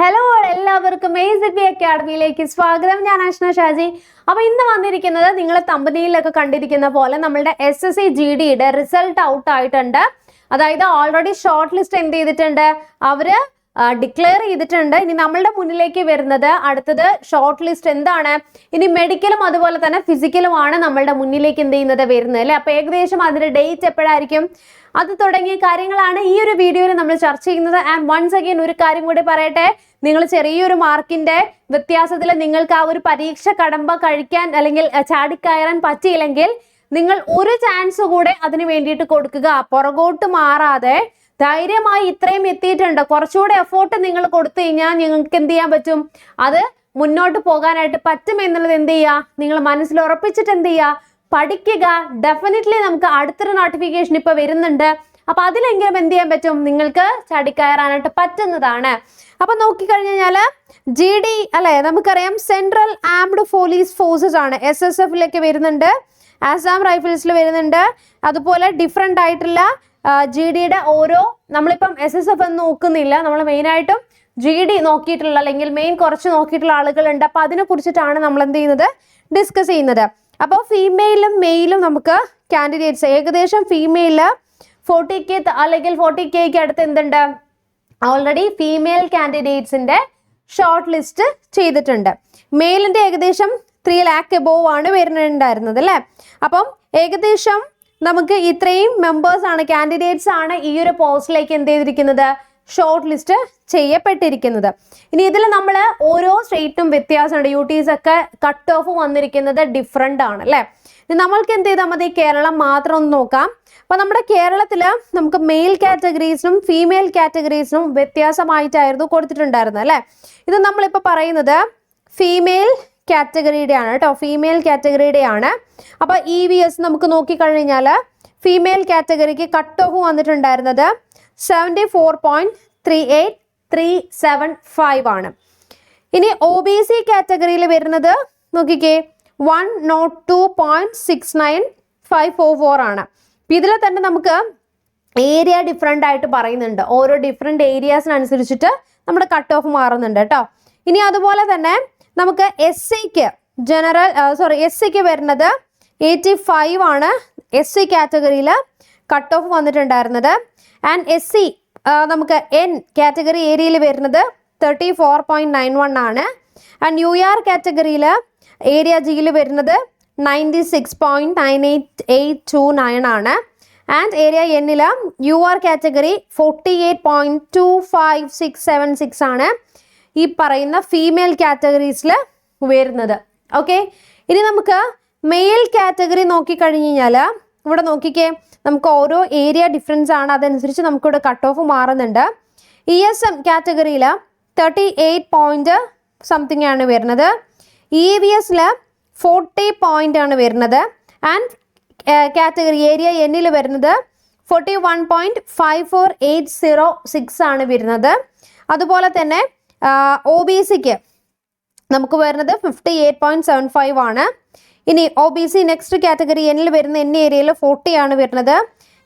Hello എല്ലാവർക്കും A Z B അക്കാഡമിയിലേക്ക് സ്വാഗതം. ഞാൻ അഷ്ന ഷാജി. അപ്പൊ ഇന്ന് വന്നിരിക്കുന്നത് നിങ്ങൾ തമ്പതിയിലൊക്കെ കണ്ടിരിക്കുന്ന പോലെ നമ്മളുടെ എസ് എസ് സി ജി ഡിയുടെ റിസൾട്ട് ഔട്ട് ആയിട്ടുണ്ട്. അതായത് ഓൾറെഡി ഷോർട്ട് ലിസ്റ്റ് എന്ത് ചെയ്തിട്ടുണ്ട്? അവർ ഡിക്ലെയർ ചെയ്തിട്ടുണ്ട്. ഇനി നമ്മളുടെ മുന്നിലേക്ക് വരുന്നത് അടുത്തത് ഷോർട്ട് ലിസ്റ്റ് എന്താണ്? ഇനി മെഡിക്കലും അതുപോലെ തന്നെ ഫിസിക്കലുമാണ് നമ്മളുടെ മുന്നിലേക്ക് എന്ത് ചെയ്യുന്നത് വരുന്നത് അല്ലെ? അപ്പൊ ഏകദേശം അതിന്റെ ഡേറ്റ് എപ്പോഴായിരിക്കും? അത് തുടങ്ങിയ കാര്യങ്ങളാണ് ഈ ഒരു വീഡിയോയിൽ നമ്മൾ ചർച്ച ചെയ്യുന്നത്. ആൻഡ് വൺസ് അഗൈൻ ഒരു കാര്യം കൂടി പറയട്ടെ. നിങ്ങൾ ചെറിയൊരു മാർക്കിന്റെ വ്യത്യാസത്തിൽ നിങ്ങൾക്ക് ആ ഒരു പരീക്ഷ കടമ്പ കഴിക്കാൻ അല്ലെങ്കിൽ ചാടിക്കയറാൻ പറ്റിയില്ലെങ്കിൽ നിങ്ങൾ ഒരു ചാൻസ് കൂടെ അതിന് വേണ്ടിയിട്ട് കൊടുക്കുക. പുറകോട്ട് മാറാതെ ധൈര്യമായി ഇത്രയും എത്തിയിട്ടുണ്ട്. കുറച്ചുകൂടെ എഫോർട്ട് നിങ്ങൾ കൊടുത്തു കഴിഞ്ഞാൽ നിങ്ങൾക്ക് എന്ത് ചെയ്യാൻ പറ്റും? അത് മുന്നോട്ട് പോകാനായിട്ട് പറ്റും എന്നുള്ളത് എന്ത് ചെയ്യുക? നിങ്ങൾ മനസ്സിൽ ഉറപ്പിച്ചിട്ട് എന്ത് ചെയ്യുക? പഠിക്കുക. ഡെഫിനറ്റ്ലി നമുക്ക് അടുത്തൊരു നോട്ടിഫിക്കേഷൻ ഇപ്പൊ വരുന്നുണ്ട്. അപ്പൊ അതിലെങ്കിലും എന്ത് ചെയ്യാൻ പറ്റും? നിങ്ങൾക്ക് ചടിക്കയറാനായിട്ട് പറ്റുന്നതാണ്. അപ്പൊ നോക്കിക്കഴിഞ്ഞാൽ കഴിഞ്ഞാൽ ജി ഡി അല്ലെ നമുക്കറിയാം സെൻട്രൽ ആംഡ് പോലീസ് ഫോഴ്സസ് ആണ്. എസ് എസ് എഫിലേക്ക് വരുന്നുണ്ട്. ആസാം റൈഫിൾസിൽ വരുന്നുണ്ട്. അതുപോലെ ഡിഫറെന്റ് ആയിട്ടുള്ള ജി ഡിയുടെ ഓരോ നമ്മളിപ്പം എസ് എസ് എഫ് എന്ന് നോക്കുന്നില്ല. നമ്മൾ മെയിനായിട്ടും ജി ഡി നോക്കിയിട്ടുള്ള അല്ലെങ്കിൽ മെയിൻ കുറച്ച് നോക്കിയിട്ടുള്ള ആളുകളുണ്ട്. അപ്പൊ അതിനെ കുറിച്ചിട്ടാണ് നമ്മൾ എന്ത് ചെയ്യുന്നത്? ഡിസ്കസ് ചെയ്യുന്നത്. അപ്പോൾ ഫീമെയിലും മെയിലും നമുക്ക് കാൻഡിഡേറ്റ്സ് ഏകദേശം ഫീമെയിൽ ഫോർട്ടി കെ അല്ലെങ്കിൽ ഫോർട്ടി കെക്ക് അടുത്ത് എന്തുണ്ട്? ഓൾറെഡി ഫീമെയിൽ കാൻഡിഡേറ്റ്സിന്റെ ഷോർട്ട് ലിസ്റ്റ് ചെയ്തിട്ടുണ്ട്. മെയിലിന്റെ ഏകദേശം ത്രീ ലാക്ക് എബോവ് ആണ് വരുന്നുണ്ടായിരുന്നത് അല്ലേ? അപ്പം ഏകദേശം നമുക്ക് ഇത്രയും മെമ്പേഴ്സ് ആണ് കാൻഡിഡേറ്റ്സ് ആണ് ഈ ഒരു പോസ്റ്റിലേക്ക് എന്ത് ചെയ്തിരിക്കുന്നത്? ഷോർട്ട് ലിസ്റ്റ് ചെയ്യപ്പെട്ടിരിക്കുന്നത്. ഇനി ഇതിൽ നമ്മൾ ഓരോ സ്റ്റേറ്റും വ്യത്യാസമുണ്ട്. യു ടീസ് ഒക്കെ കട്ട് ഓഫ് വന്നിരിക്കുന്നത് ഡിഫറെന്റ് ആണ് അല്ലേ? നമ്മൾക്ക് എന്ത് ചെയ്താൽ മതി? കേരളം മാത്രം ഒന്ന് നോക്കാം. അപ്പൊ നമ്മുടെ കേരളത്തിൽ നമുക്ക് മെയിൽ കാറ്റഗറീസിനും ഫീമെയിൽ കാറ്റഗറീസിനും വ്യത്യാസമായിട്ടായിരുന്നു കൊടുത്തിട്ടുണ്ടായിരുന്നത് അല്ലേ? ഇത് നമ്മളിപ്പോൾ പറയുന്നത് ഫീമെയിൽ കാറ്റഗറിയുടെ ആണ് കേട്ടോ. ഫീമെയിൽ കാറ്റഗറിയുടെ ആണ് അപ്പൊ ഇ വി എസ് നമുക്ക് നോക്കിക്കഴിഞ്ഞാൽ ഫീമെയിൽ കാറ്റഗറിക്ക് കട്ട് ഓഫ് വന്നിട്ടുണ്ടായിരുന്നത് seventy four point three eight three seven five ആണ്. ഇനി ഒ ബി സി കാറ്റഗറിയിൽ വരുന്നത് നോക്കിക്കേ one nought two point six nine five four four ആണ്. ഇതിൽ തന്നെ നമുക്ക് ഏരിയ ഡിഫറെന്റ് ആയിട്ട് പറയുന്നുണ്ട്. ഓരോ ഡിഫറെന്റ് ഏരിയാസിനനുസരിച്ചിട്ട് നമ്മുടെ കട്ട് ഓഫ് മാറുന്നുണ്ട് കേട്ടോ. ഇനി അതുപോലെ തന്നെ നമുക്ക് എസ് സിക്ക് ജനറൽ സോറി എസ് സിക്ക് വരുന്നത് എയ്റ്റി ഫൈവ് ആണ്. എസ് സി കാറ്റഗറിയിൽ കട്ട് ഓഫ് വന്നിട്ടുണ്ടായിരുന്നത്. ആൻഡ് എസ് സി നമുക്ക് എൻ കാറ്റഗറി ഏരിയയിൽ വരുന്നത് thirty four point nine one ആണ്. ആൻഡ് യു ആർ കാറ്റഗറിയിൽ ഏരിയ ജിയിൽ വരുന്നത് ninety six point nine eight eight two nine ആണ്. ആൻഡ് ഏരിയ എന്നിൽ U R category forty eight point two five six seven six ആണ്. ഈ പറയുന്ന ഫീമെയിൽ കാറ്റഗറീസിൽ വരുന്നത് ഓക്കെ ഇനി നമുക്ക് മെയിൽ കാറ്റഗറി നോക്കിക്കഴിഞ്ഞ് കഴിഞ്ഞാൽ ഇവിടെ നോക്കിക്കേ നമുക്ക് ഓരോ ഏരിയ ഡിഫറൻസ് ആണ്. അതനുസരിച്ച് നമുക്കിവിടെ കട്ട് ഓഫ് മാറുന്നുണ്ട്. ഇ എസ് എം കാറ്റഗറിയിൽ തേർട്ടി എയ്റ്റ് പോയിന്റ് സംതിങ് ആണ് വരുന്നത്. ഇ വി എസിൽ ഫോർട്ടി പോയിന്റ് ആണ് വരുന്നത്. ആൻഡ് കാറ്റഗറി ഏരിയ എന്നിൽ വരുന്നത് forty one point five four eight zero six ആണ് വരുന്നത്. അതുപോലെ തന്നെ ഒ ബി സിക്ക് നമുക്ക് വരുന്നത് fifty eight point seven five ആണ്. ഇനി O B C next category എന്നിൽ വരുന്ന എൻ ഏരിയയിൽ ഫോർട്ടി ആണ് വരുന്നത്.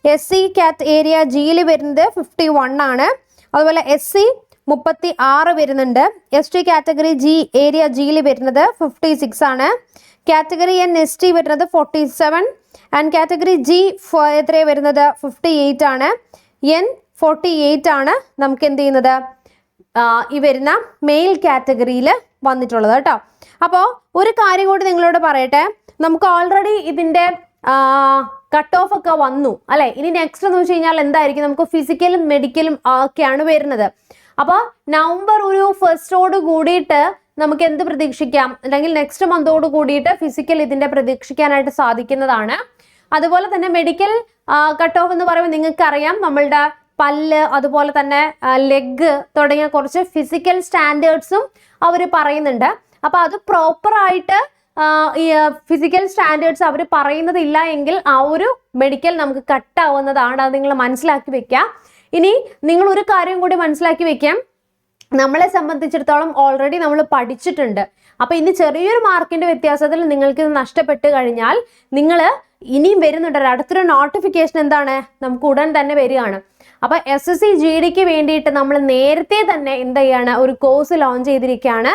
എസ് സി കാറ്റ് ഏരിയ ജിയിൽ വരുന്നത് ഫിഫ്റ്റി വൺ ആണ്. അതുപോലെ എസ് സി മുപ്പത്തി ആറ് വരുന്നുണ്ട് S T category G area ജിയിൽ വരുന്നത് ഫിഫ്റ്റി സിക്സ് ആണ്. കാറ്റഗറി എൻ എസ് ടി വരുന്നത് forty seven and category G എത്രയാണ് വരുന്നത്? ഫിഫ്റ്റി എയ്റ്റ് ആണ്. എൻ ഫോർട്ടി എയ്റ്റ് ആണ് നമുക്ക് എന്ത് ചെയ്യുന്നത്? ഈ വരുന്ന മെയിൽ കാറ്റഗറിയിൽ വന്നിട്ടുള്ളത് കേട്ടോ. അപ്പോൾ ഒരു കാര്യം കൂടി നിങ്ങളോട് പറയട്ടെ. നമുക്ക് ഓൾറെഡി ഇതിന്റെ കട്ട് ഓഫ് ഒക്കെ വന്നു. അല്ലെ? ഇനി നെക്സ്റ്റ് എന്ന് വെച്ച് കഴിഞ്ഞാൽ എന്തായിരിക്കും? നമുക്ക് ഫിസിക്കലും മെഡിക്കലും ഒക്കെയാണ് വരുന്നത്. അപ്പോൾ നവംബർ ഒരു ഫസ്റ്റോട് കൂടിയിട്ട് നമുക്ക് എന്ത് പ്രതീക്ഷിക്കാം? അല്ലെങ്കിൽ നെക്സ്റ്റ് മന്തോട് കൂടിയിട്ട് ഫിസിക്കൽ ഇതിന്റെ പ്രതീക്ഷിക്കാനായിട്ട് സാധിക്കുന്നതാണ്. അതുപോലെ തന്നെ മെഡിക്കൽ കട്ട് ഓഫ് എന്ന് പറയുമ്പോൾ നിങ്ങൾക്കറിയാം നമ്മളുടെ പല്ല് അതുപോലെ തന്നെ ലെഗ് തുടങ്ങിയ കുറച്ച് ഫിസിക്കൽ സ്റ്റാൻഡേർഡ്സും അവർ പറയുന്നുണ്ട്. അപ്പൊ അത് പ്രോപ്പറായിട്ട് ഫിസിക്കൽ സ്റ്റാൻഡേർഡ്സ് അവർ പറയുന്നതില്ല എങ്കിൽ ആ ഒരു മെഡിക്കൽ നമുക്ക് കട്ടാവുന്നതാണ് അത് നിങ്ങൾ മനസ്സിലാക്കി വെക്കുക ഇനി നിങ്ങൾ ഒരു കാര്യം കൂടി മനസ്സിലാക്കി വെക്കാം. നമ്മളെ സംബന്ധിച്ചിടത്തോളം ഓൾറെഡി നമ്മൾ പഠിച്ചിട്ടുണ്ട്. അപ്പൊ ഇനി ചെറിയൊരു മാർക്കിന്റെ വ്യത്യാസത്തിൽ നിങ്ങൾക്ക് ഇത് നഷ്ടപ്പെട്ട് കഴിഞ്ഞാൽ നിങ്ങൾ ഇനിയും വരുന്നുണ്ട്. അടുത്തൊരു നോട്ടിഫിക്കേഷൻ എന്താണ്? നമുക്ക് ഉടൻ തന്നെ വരികയാണ്. അപ്പൊ എസ് എസ് സി ജി ഡിക്ക് വേണ്ടിയിട്ട് നമ്മൾ നേരത്തെ തന്നെ എന്ത് ചെയ്യാണ്? ഒരു കോഴ്സ് ലോഞ്ച് ചെയ്തിരിക്കുകയാണ്.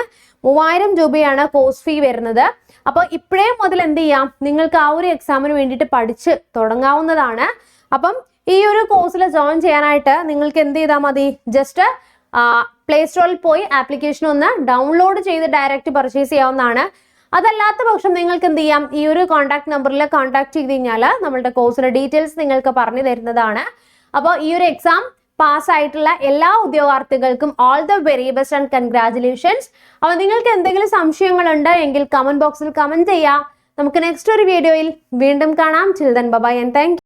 മൂവായിരം രൂപയാണ് കോഴ്സ് ഫീ വരുന്നത്. അപ്പോൾ ഇപ്പോഴേ മുതൽ എന്ത് ചെയ്യാം? നിങ്ങൾക്ക് ആ ഒരു എക്സാമിന് വേണ്ടിയിട്ട് പഠിച്ച് തുടങ്ങാവുന്നതാണ്. അപ്പം ഈ ഒരു കോഴ്സിൽ ജോയിൻ ചെയ്യാനായിട്ട് നിങ്ങൾക്ക് എന്ത് ചെയ്താൽ മതി? ജസ്റ്റ് പ്ലേ സ്റ്റോറിൽ പോയി ആപ്ലിക്കേഷൻ ഒന്ന് ഡൗൺലോഡ് ചെയ്ത് ഡയറക്റ്റ് പർച്ചേസ് ചെയ്യാവുന്നതാണ്. അതല്ലാത്ത പക്ഷം നിങ്ങൾക്ക് എന്ത് ചെയ്യാം? ഈ ഒരു കോൺടാക്ട് നമ്പറിൽ കോൺടാക്ട് ചെയ്ത് കഴിഞ്ഞാൽ നമ്മളുടെ കോഴ്സിന്റെ ഡീറ്റെയിൽസ് നിങ്ങൾക്ക് പറഞ്ഞു തരുന്നതാണ്. അപ്പോൾ ഈ ഒരു എക്സാം പാസ് ആയിട്ടുള്ള എല്ലാ ഉദ്യോഗാർത്ഥികൾക്കും all the very best and congratulations അപ്പോൾ നിങ്ങൾക്ക് എന്തെങ്കിലും സംശയങ്ങളുണ്ട് എങ്കിൽ കമന്റ് ബോക്സിൽ കമന്റ് ചെയ്യാം. നമുക്ക് നെക്സ്റ്റ് ഒരു വീഡിയോയിൽ വീണ്ടും കാണാം. Children bye-bye and thank